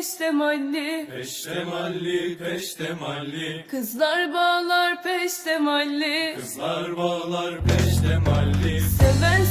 peştemalli. Peştemalli, peştemalli, Kızlar bağlar peştemalli. Kızlar bağlar peştemalli. Seven